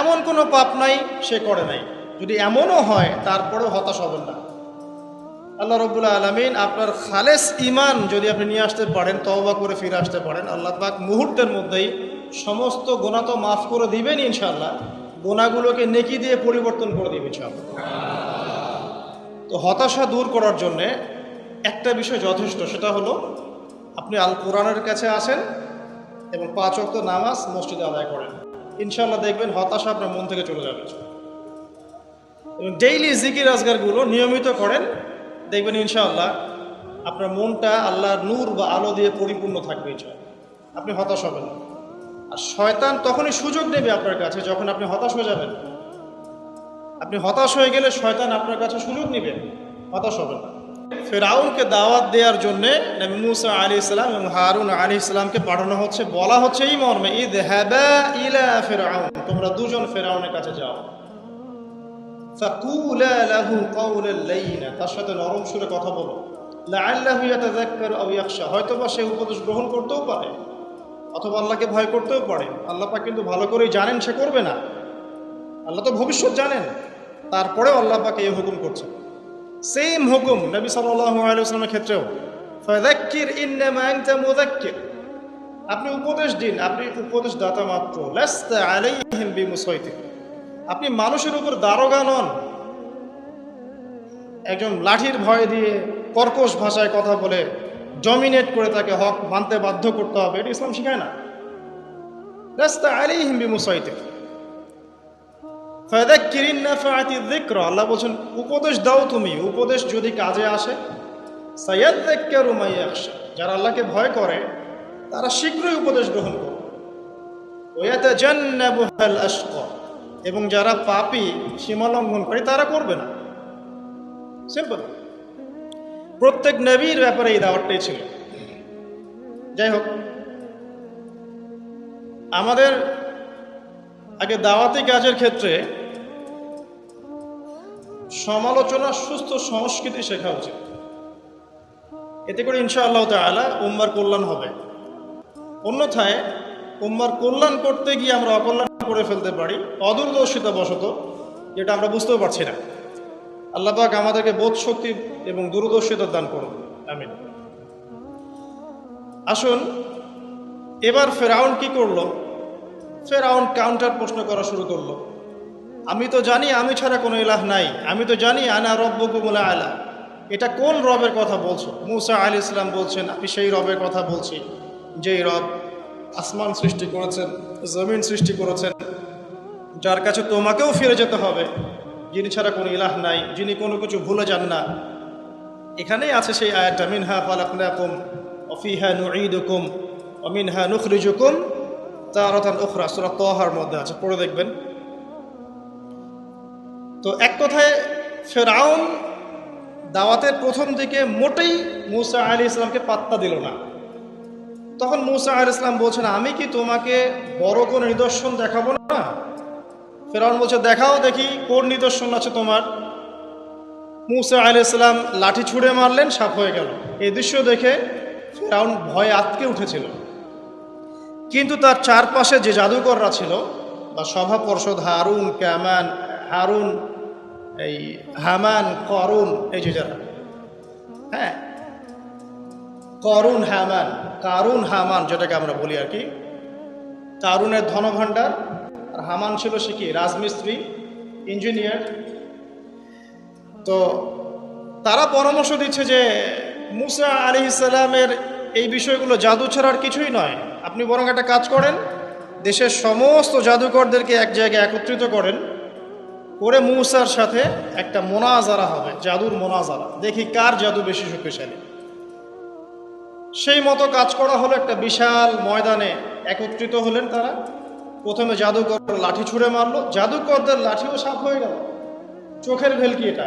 এমন কোনো পাপ নাই, সে করে নাই। যদি এমনও হয়, তারপরেও হতাশ হবেন না। আল্লাহ রব্বুল্লা আলমিন আপনার খালেস ইমান যদি আপনি নিয়ে আসতে পারেন, তওবা করে ফিরে আসতে পারেন, আল্লাহ পাক মুহূর্তের মধ্যেই সমস্ত গোনা তো মাফ করে দিবেন ইনশাল্লাহ গোনাগুলোকে নেকি দিয়ে পরিবর্তন করে দিবেন ইনশাল্লাহ তো হতাশা দূর করার জন্যে একটা বিষয় যথেষ্ট, সেটা হলো আপনি আল কোরআনের কাছে আসেন এবং পাঁচ অক্ত নামাজ মসজিদে আদায় করেন। ইনশাল্লাহ দেখবেন হতাশা আপনার মন থেকে চলে যাবে। এবং ডেইলি জিকির আজগারগুলো নিয়মিত করেন, দেখবেন ইনশাআল্লাহ আপনার মনটা আল্লাহর নূর বা আলো দিয়ে পরিপূর্ণ থাকবে আপনি হতাশ হবেন আর শয়তান তখনই সুযোগ নেবে আপনার কাছে যখন আপনি হতাশ হয়ে যাবেন। আপনি হতাশ হয়ে গেলে শয়তান আপনার কাছে সুযোগ নেবে, হতাশ হবেন না। ফেরাউনকে দাওয়াত দেওয়ার জন্যে নবী মুসা ইসলাম এবং হারুন আলী ইসলামকে পাঠানো হচ্ছে। বলা হচ্ছে এই মর্মে ঈদ হ্যাবা ইলা ফেরাউন তোমরা দুজন ফেরাউনের কাছে যাও। তার সাথে নরম সুরে কথা বলো। সে উপদেশ গ্রহণ করতেও পারে অথবা আল্লাহকে ভয় করতেও পারে। কিন্তু ভালো করেই জানেন, সে করবে না। আল্লাহ তো ভবিষ্যৎ জানেন। তারপরেও আল্লাহ পাকে এই হুকুম করছেন। সেম হুকুম নবী ওয়াসাল্লামের ক্ষেত্রেও। আপনি উপদেশ দিন, আপনি উপদেশ দাতা মাত্র বিমুসাইতির আপনি মানুষের উপর দারোগা নন। একজন লাঠির ভয় দিয়ে কর্কশ ভাষায় কথা বলে ডমিনেট করে তাকে হক মানতে বাধ্য করতে হবে, এটা ইসলাম শিখায় না। রাস্তা আলী হিমবি মুসাইতে ফাদাক্কিরিন নাফাআতি যিকরা, আল্লাহ বলছেন, উপদেশ দাও তুমি, উপদেশ যদি কাজে আসে সৈয়দ সায়াদ্দাক্কারু মা ইয়াখশা, যারা আল্লাহকে ভয় করে, তারা শীঘ্রই উপদেশ গ্রহণ করবে। ওয়াতাজান্নাবুহাল আশকা এবং যারা পাপি, সীমা লঙ্ঘন করে, তারা করবে না। সিম্পল প্রত্যেক নবীর ব্যাপারে এই দাওয়াতটাই ছিল। যাই হোক, আমাদের আগে দাওয়াতি কাজের ক্ষেত্রে সমালোচনা সুস্থ সংস্কৃতি শেখা উচিত। এতে করে ইনশাআল্লাহ তালা উম্মার কল্যাণ হবে। অন্যথায় উম্মার কল্যাণ করতে গিয়ে আমরা অকল্যাণ করে ফেলতে পারি অদূরদর্শিতা বশত যেটা আমরা বুঝতেও পারছি না। আল্লাহ পাক আমাদেরকে বোধ শক্তি এবং দূরদর্শিতা দান করুন। আমিন। আসুন, এবার ফেরাউন কি করল? ফেরাউন কাউন্টার প্রশ্ন করা শুরু করল। আমি তো জানি আমি ছাড়া কোনো ইলাহ নাই। আমি তো জানি আনা রব্বকুমুলা আলা। এটা কোন রবের কথা বলছো? মুসা আলী ইসলাম বলছেন, আমি সেই রবের কথা বলছি, যেই রব আসমান সৃষ্টি করেছেন, জমিন সৃষ্টি করেছেন, যার কাছে তোমাকেও ফিরে যেতে হবে। যিনি ছাড়া কোনো ইলাহ নাই, যিনি কোনো কিছু ভুলে যান না। এখানেই আছে সেই আয়াতটা, মিনহা ফালাকুম অফিহা নুঈদুকুম অমিনহা নুখরিজুকুম তারাতান উখরা। সূরা তহার মধ্যে আছে, পড়ে দেখবেন। তো এক কথায় ফেরাউন দাওয়াতের প্রথম দিকে মোটেই মুসা আলী ইসলামকে পাত্তা দিল না। তখন মুসা আল ইসলাম বলছেন, আমি কি তোমাকে বড় কোনো নিদর্শন দেখাবো না? ফেরাউন বলছে, দেখাও দেখি কোন নিদর্শন আছে তোমার। মুসা আল ইসলাম লাঠি ছুঁড়ে মারলেন সাপ হয়ে গেল। এই দৃশ্য দেখে ফেরাউন ভয়ে আতকে উঠেছিল। কিন্তু তার চারপাশে যে জাদুকররা ছিল, বা সভা পর্ষদ হারুন, ক্যামান, হারুন এই হামান, করুন, এই যে যারা। হ্যাঁ? করুন, হামান, কারুন, হামান, যেটাকে আমরা বলি আর কি। কারুনের ধনভাণ্ডার। আর হামান ছিল সে কি? রাজমিস্ত্রি, ইঞ্জিনিয়ার। তো তারা পরামর্শ দিচ্ছে যে মুসা আলি ইসলামের এই বিষয়গুলো জাদু ছাড়ার কিছুই নয়। আপনি বরং একটা কাজ করেন, দেশের সমস্ত জাদুকরদেরকে এক জায়গায় একত্রিত করেন। করে মুসার সাথে একটা মোনাজারা হবে, জাদুর মোনাজারা। দেখি কার জাদু বেশি শক্তিশালী। সেই মতো কাজ করা হলো একটা বিশাল ময়দানে। একত্রিত হলেন তারা। প্রথমে জাদুকর লাঠি ছুঁড়ে মারলো। জাদুকরদের লাঠিও সাপ হয়ে গেল। চোখের ভেলকি এটা।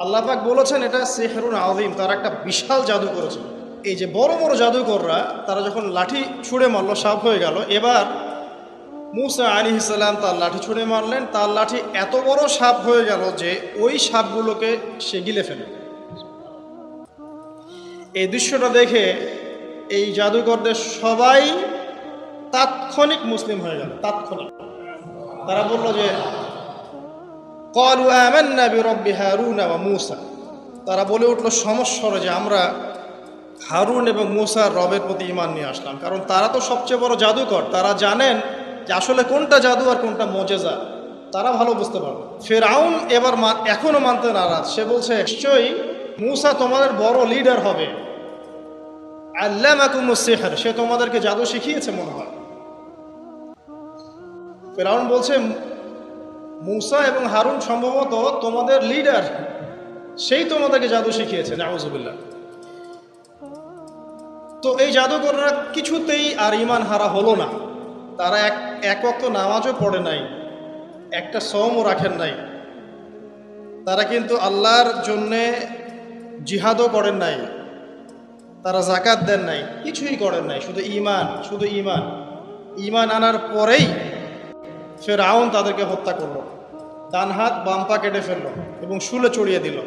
আল্লাপাক বলেছেন, এটা সেহরুন আদিম তারা একটা বিশাল জাদু করেছে। এই যে বড় বড় জাদুকররা, তারা যখন লাঠি ছুঁড়ে মারলো সাপ হয়ে গেল। এবার মুসা আলী ইসলাম তার লাঠি ছুঁড়ে মারলেন। তার লাঠি এত বড় সাপ হয়ে গেল যে ওই সাপগুলোকে সে গিলে ফেলে এই দৃশ্যটা দেখে এই জাদুকরদের সবাই তাৎক্ষণিক মুসলিম হয়ে গেল, তাৎক্ষণিক। তারা বলল যে, কলু আমান্না বিরব্বি হারুন এবং মুসা। তারা বলে উঠল, সমস্বরে যে আমরা হারুন এবং মুসার রবের প্রতি ইমান নিয়ে আসলাম। কারণ তারা তো সবচেয়ে বড় জাদুকর। তারা জানেন যে আসলে কোনটা জাদু আর কোনটা মজেজা, তারা ভালো বুঝতে পারবে। ফেরাউন এবার মা- এখনও মানতে নারাজ। সে বলছে, নিশ্চয়ই মুসা তোমাদের বড় লিডার হবে। আল্লাহ সেহার। সে তোমাদেরকে জাদু শিখিয়েছে মনে হয়। ফেরাউন বলছে, মুসা এবং হারুন সম্ভবত তোমাদের লিডার সেই তোমাদেরকে জাদু শিখিয়েছে। নাউজুবিল্লাহ। তো এই জাদুকররা কিছুতেই আর ইমান হারা হলো না। তারা এক এক অক্ত নামাজও পড়ে নাই, একটা সমও রাখেন নাই। তারা কিন্তু আল্লাহর জন্যে জিহাদও করেন নাই, তারা জাকাত দেন নাই, কিছুই করেন নাই, শুধু ইমান শুধু ইমান ইমান আনার পরেই ফের আউন তাদেরকে হত্যা করল, ডান হাত বাম পা কেটে ফেলল এবং শুলে চড়িয়ে দিল।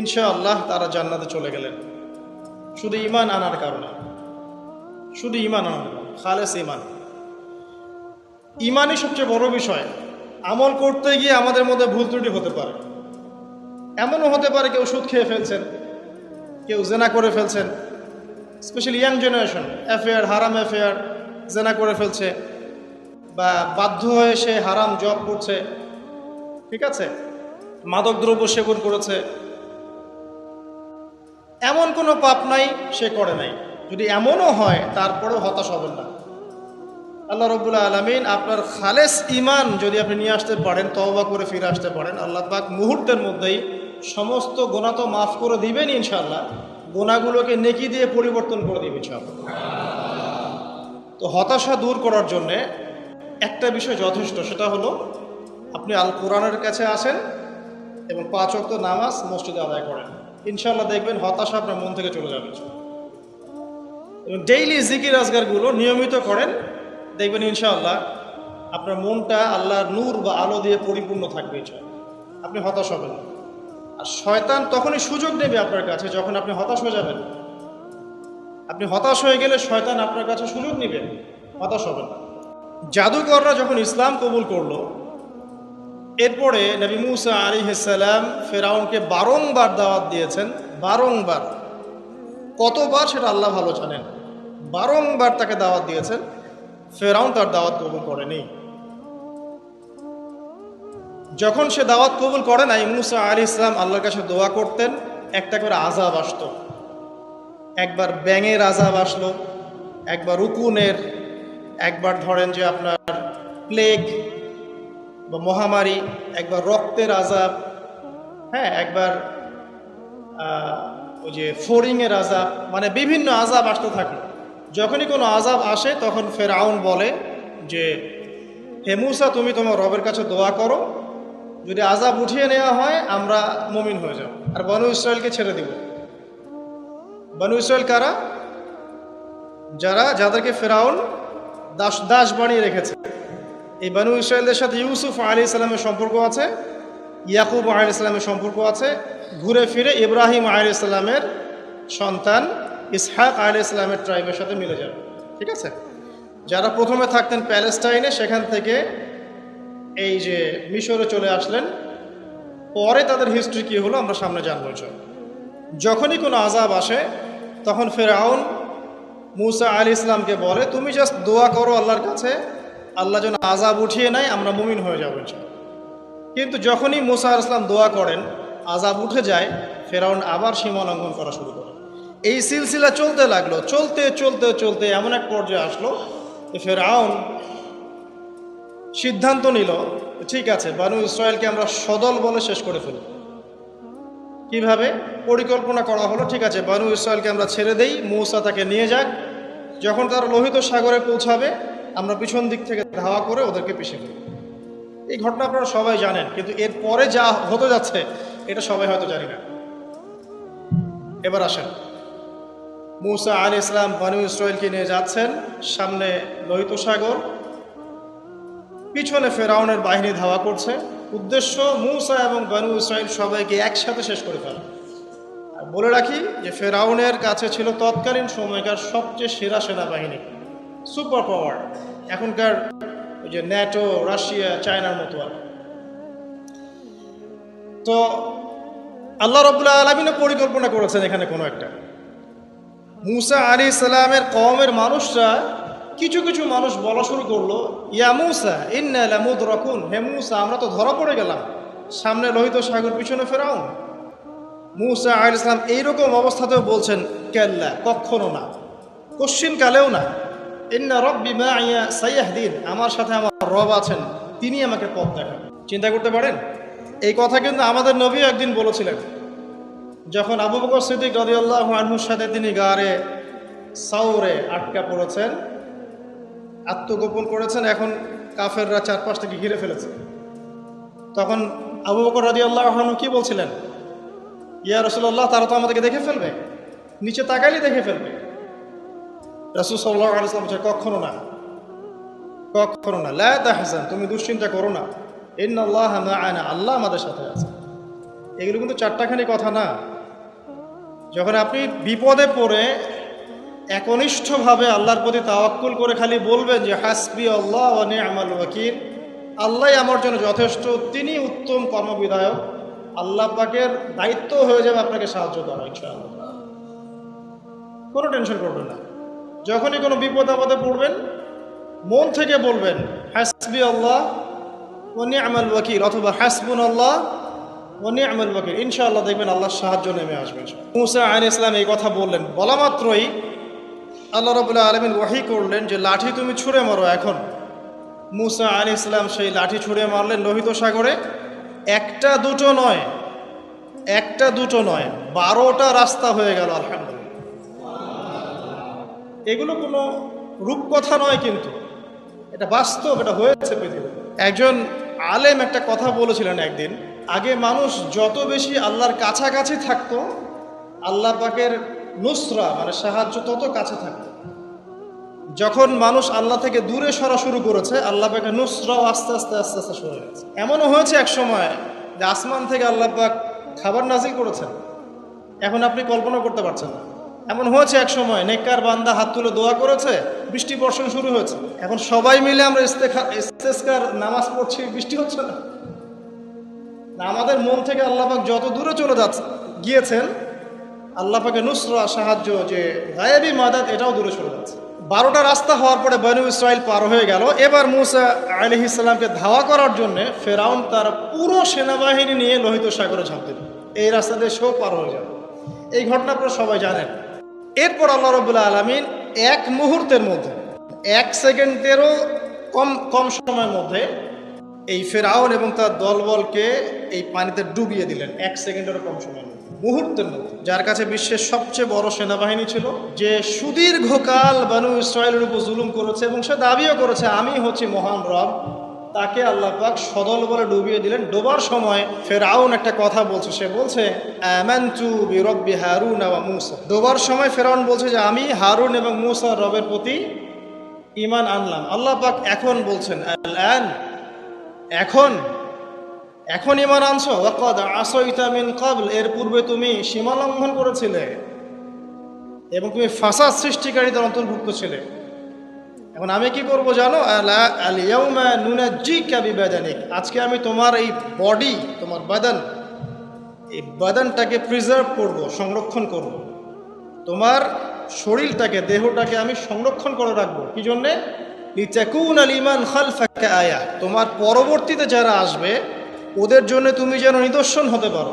ইনশাআল্লাহ তারা জান্নাতে চলে গেলেন। শুধু ইমান আনার কারণে, শুধু ইমান আনার কারণে। খালেস ইমান। ইমানই সবচেয়ে বড় বিষয়। আমল করতে গিয়ে আমাদের মধ্যে ভুল ত্রুটি হতে পারে। এমনও হতে পারে কেউ সুদ খেয়ে ফেলছেন, কেউ জেনা করে ফেলছেন। স্পেশালি ইয়াং জেনারেশন অ্যাফেয়ার হারাম অ্যাফেয়ার জেনা করে ফেলছে বা বাধ্য হয়ে সে হারাম জব করছে। ঠিক আছে? মাদক দ্রব্য সেবন করেছে। এমন কোনো পাপ নাই, সে করে নাই। যদি এমনও হয়, তারপরেও হতাশ হবেন না। আল্লাহ রবুল্লা আলমিন আপনার খালেস ইমান যদি আপনি নিয়ে আসতে পারেন, তওবা করে ফিরে আসতে পারেন, আল্লাহ পাক মুহূর্তের মধ্যেই সমস্ত গোনা তো মাফ করে দিবেন ইনশাল্লাহ গোনাগুলোকে নেকি দিয়ে পরিবর্তন করে দিবে ইনশাআল্লাহ। তো হতাশা দূর করার জন্যে একটা বিষয় যথেষ্ট, সেটা হলো আপনি আল কোরআনের কাছে আসেন এবং পাঁচ অক্ত নামাজ মসজিদে আদায় করেন। ইনশাল্লাহ দেখবেন হতাশা আপনার মন থেকে চলে যাবে। ডেইলি জিকির আজগারগুলো নিয়মিত করেন, দেখবেন ইনশাআল্লাহ আপনার মনটা আল্লাহর নূর বা আলো দিয়ে পরিপূর্ণ থাকবে আপনি হতাশ হবেন আর শয়তান তখনই সুযোগ নেবে আপনার কাছে যখন আপনি হতাশ হয়ে যাবেন। আপনি হতাশ হয়ে গেলে শয়তান আপনার কাছে সুযোগ নেবে। হতাশ হবেন জাদুকররা যখন ইসলাম কবুল করল, এরপরে নবী মুসা আলী সালাম ফেরাউনকে বারংবার দাওয়াত দিয়েছেন, বারংবার। কতবার সেটা আল্লাহ ভালো জানেন। বারংবার তাকে দাওয়াত দিয়েছেন, ফেরাউন তার দাওয়াত কবুল করেনি। যখন সে দাওয়াত কবুল করে নাই, মুসা আলী ইসলাম আল্লাহর কাছে দোয়া করতেন, একটা করে আজাব আসতো। একবার ব্যাঙের আজাব আসলো, একবার উকুনের একবার ধরেন যে আপনার প্লেগ বা মহামারী, একবার রক্তের আজাব হ্যাঁ একবার ওই যে ফোরিংয়ের আজাব মানে বিভিন্ন আজাব আসতে থাকল যখনই কোনো আজাব আসে, তখন ফেরাউন বলে যে, হে মুসা, তুমি তোমার রবের কাছে দোয়া করো। যদি আজাব উঠিয়ে নেওয়া হয়, আমরা মমিন হয়ে যাব। আর বনু ইসরায়েলকে ছেড়ে দিব। বনু ইসরায়েল কারা? যারা, যাদেরকে ফেরাউন দাস দাস বানিয়ে রেখেছে। এই বানু ইসরায়েলদের সাথে ইউসুফ আলী ইসলামের সম্পর্ক আছে, ইয়াকুব আলী ইসলামের সম্পর্ক আছে ঘুরে ফিরে ইব্রাহিম আলী ইসলামের সন্তান ইসহাক আলী ইসলামের ট্রাইবের সাথে মিলে যাবে ঠিক আছে যারা প্রথমে থাকতেন প্যালেস্টাইনে, সেখান থেকে এই যে মিশরে চলে আসলেন, পরে তাদের হিস্ট্রি কী হলো আমরা সামনে জানব। যখনই কোনো আজাব আসে, তখন ফেরাউন মুসা আলী ইসলামকে বলে, তুমি জাস্ট দোয়া করো আল্লাহর কাছে, আল্লাহ যেন আজাব উঠিয়ে নেয়, আমরা মুমিন হয়ে যাব। কিন্তু যখনই মুসা ইসলাম দোয়া করেন আজাব উঠে যায়, ফেরাউন আবার সীমা লঙ্ঘন করা শুরু করে। এই সিলসিলা চলতে লাগল, চলতে চলতে চলতে এমন এক পর্যায়ে আসলো ফেরাউন সিদ্ধান্ত নিল, ঠিক আছে, বানু ইসরায়েলকে আমরা সদল বলে শেষ করে ফেলি। কীভাবে? পরিকল্পনা করা হলো, ঠিক আছে, বানু ইসরায়েলকে আমরা ছেড়ে দেই, মৌসা তাকে নিয়ে যাক, যখন তারা লোহিত সাগরে পৌঁছাবে, আমরা পিছন দিক থেকে ধাওয়া করে ওদেরকে পিছিয়ে ফেলব এই ঘটনা আপনারা সবাই জানেন, কিন্তু এর পরে যা হতে যাচ্ছে এটা সবাই হয়তো জানি না। এবার আসেন। মুসা আলী ইসলাম বানু ইসরায়েলকে নিয়ে যাচ্ছেন সামনে লোহিত সাগর। পিছনে ফেরাউনের বাহিনী ধাওয়া করছে। উদ্দেশ্য মুসা এবং বানু ইসরায়েল সবাইকে একসাথে শেষ করে ফেলা। আর বলে রাখি যে ফেরাউনের কাছে ছিল তৎকালীন সময়কার সবচেয়ে সেরা সেনাবাহিনী, সুপার পাওয়ার। এখনকার ওই যে ন্যাটো, রাশিয়া, চায়নার মতো আর তো আল্লাহ রবুল্লা আলমিনও পরিকল্পনা করেছেন এখানে কোনো একটা। মুসা আলী সালামের কমের মানুষরা কিছু কিছু মানুষ বলা শুরু করল, ইয়া মুসা, ইন্না লামুদ রকুন হে মুসা, আমরা তো ধরা পড়ে গেলাম। সামনে লোহিত সাগর, পিছনে ফেরাউন। মুসা আলী ইসলাম এইরকম অবস্থাতেও বলছেন, কেল্লা কখনো না, কশ্চিন কালেও না। ইন্না রব্বি মা ইয়া সাইয়াহদিন। আমার সাথে আমার রব আছেন তিনি আমাকে পথ দেখান। চিন্তা করতে পারেন? এই কথা কিন্তু আমাদের নবীও একদিন বলেছিলেন। যখন আবু বকর সিদ্দিক রদিয়াল্লাহ আনহুর সাথে তিনি গাড়ে সাউরে আটকা পড়েছেন, আত্মগোপন করেছেন, এখন কাফেররা চারপাশ থেকে ঘিরে ফেলেছে। তখন আবু বকর রদিয়াল্লাহ আনহু কি বলছিলেন? ইয়া রসুল্লাহ তারা তো আমাদেরকে দেখে ফেলবে। নিচে তাকাইলে দেখে ফেলবে। রসুল সাল্লাহ আলাইসলাম কখনো না। কখনো না। লা তাহসান তুমি দুশ্চিন্তা করো না। ইন্নাল্লাহ মাআনা, আল্লাহ আমাদের সাথে আছে। এগুলো কিন্তু চারটাখানি কথা না। যখন আপনি বিপদে পড়ে, একনিষ্ঠভাবে আল্লাহর প্রতি তাওয়াক্কুল করে খালি বলবেন যে, হাসবি আল্লাহ ও নি'মাল ওয়াকিল। আল্লাহ আমার জন্য যথেষ্ট। তিনি উত্তম কর্মবিধায়ক। আল্লাহ পাকের দায়িত্ব হয়ে যাবে আপনাকে সাহায্য করা ইনশাআল্লাহ। কোনো টেনশন করবেন না। যখনই কোনো বিপদ আপদে পড়বেন, মন থেকে বলবেন, হাসবি আল্লাহ ও নি'মাল ওয়াকিল, অথবা হাসবুন আল্লাহ ও নি'মাল ওয়াকিল। ইনশাআল্লাহ দেখবেন আল্লাহর সাহায্য নেমে আসবে। মুসা আইন ইসলাম এই কথা বললেন। বলা মাত্রই আল্লাহ রবুল্লাহ আলমিন ওয়াহি করলেন যে, লাঠি তুমি ছুঁড়ে মারো এখন। মুসা আলী ইসলাম সেই লাঠি ছুঁড়ে মারলেন লোহিত সাগরে। একটা দুটো নয়, একটা দুটো নয়, বারোটা রাস্তা হয়ে গেল, আলহামদুলিল্লাহ। এগুলো কোনো রূপকথা নয় কিন্তু। এটা বাস্তব, এটা হয়েছে পৃথিবীতে। একজন আলেম একটা কথা বলেছিলেন একদিন, আগে মানুষ যত বেশি আল্লাহর কাছাকাছি থাকতো, আল্লাহ পাকের নুসরা মানে সাহায্য তত কাছে থাকতো। যখন মানুষ আল্লাহ থেকে দূরে সরা শুরু করেছে, আল্লাহ পাকের নুসরাও আস্তে আস্তে আস্তে আস্তে সরে গেছে। এমনও হয়েছে এক সময় যে আসমান থেকে আল্লাহ পাক খাবার নাজিল করেছেন। এখন আপনি কল্পনা করতে পারছেন না। এমন হয়েছে এক সময় নেককার বান্দা হাত তুলে দোয়া করেছে বৃষ্টি বর্ষণ শুরু হয়েছে। এখন সবাই মিলে আমরা ইস্তেখা ইস্তেস্কার নামাজ পড়ছি বৃষ্টি হচ্ছে না। না, আমাদের মন থেকে আল্লাপাক যত দূরে চলে যাচ্ছে গিয়েছেন আল্লাপাকে নুসরা সাহায্য যে গায়েবী মাদাত এটাও দূরে চলে যাচ্ছে। বারোটা রাস্তা হওয়ার পরে বনু ইসরায়েল পার হয়ে গেল। এবার মুসা আলি ইসলামকে ধাওয়া করার জন্য ফেরাউন তার পুরো সেনাবাহিনী নিয়ে লোহিত সাগরে ঝাঁপ দিল। এই রাস্তা দিয়ে সেও পার হয়ে যাবে। এই ঘটনা আপনারা সবাই জানেন। এরপর আল্লাহ রবুল্লা আলমিন এক মুহূর্তের মধ্যে, এক সেকেন্ডেরও কম কম সময়ের মধ্যে এই ফেরাউন এবং তার দলবলকে এই পানিতে ডুবিয়ে দিলেন, এক সেকেন্ডেরও কম সময়ের মধ্যে। মুহূর্তের মধ্যে। যার কাছে বিশ্বের সবচেয়ে বড় সেনাবাহিনী ছিল, যে সুদীর্ঘকাল বানু ইসরায়েলের উপর জুলুম করেছে এবং সে দাবিও করেছে, আমি হচ্ছি মহান রব তাকে আল্লাহ পাক সদল বলে ডুবিয়ে দিলেন। ডোবার সময় ফেরাউন একটা কথা বলছে। সে বলছে হারুন মুসা। ডোবার সময় ফেরাউন বলছে যে, আমি হারুন এবং মুসা রবের প্রতি ইমান আনলাম। আল্লাহ পাক এখন বলছেন এখন এখন ইমান আনছো? ওয়াকাদ আসইতা মিন কাবল এর পূর্বে তুমি সীমা লঙ্ঘন করেছিলে এবং তুমি ফাসাদ সৃষ্টিকারীদের অন্তর্ভুক্ত ছিলে। এখন আমি কি করব জানো? আজকে আমি তোমার এই বডি তোমার বাদান এই বাদানটাকে প্রিজার্ভ করব, সংরক্ষণ করব। তোমার শরীরটাকে, দেহটাকে আমি সংরক্ষণ করে রাখব। কি জন্যে? আল ইমান আয়া। তোমার পরবর্তীতে যারা আসবে, ওদের জন্য তুমি যেন নিদর্শন হতে পারো।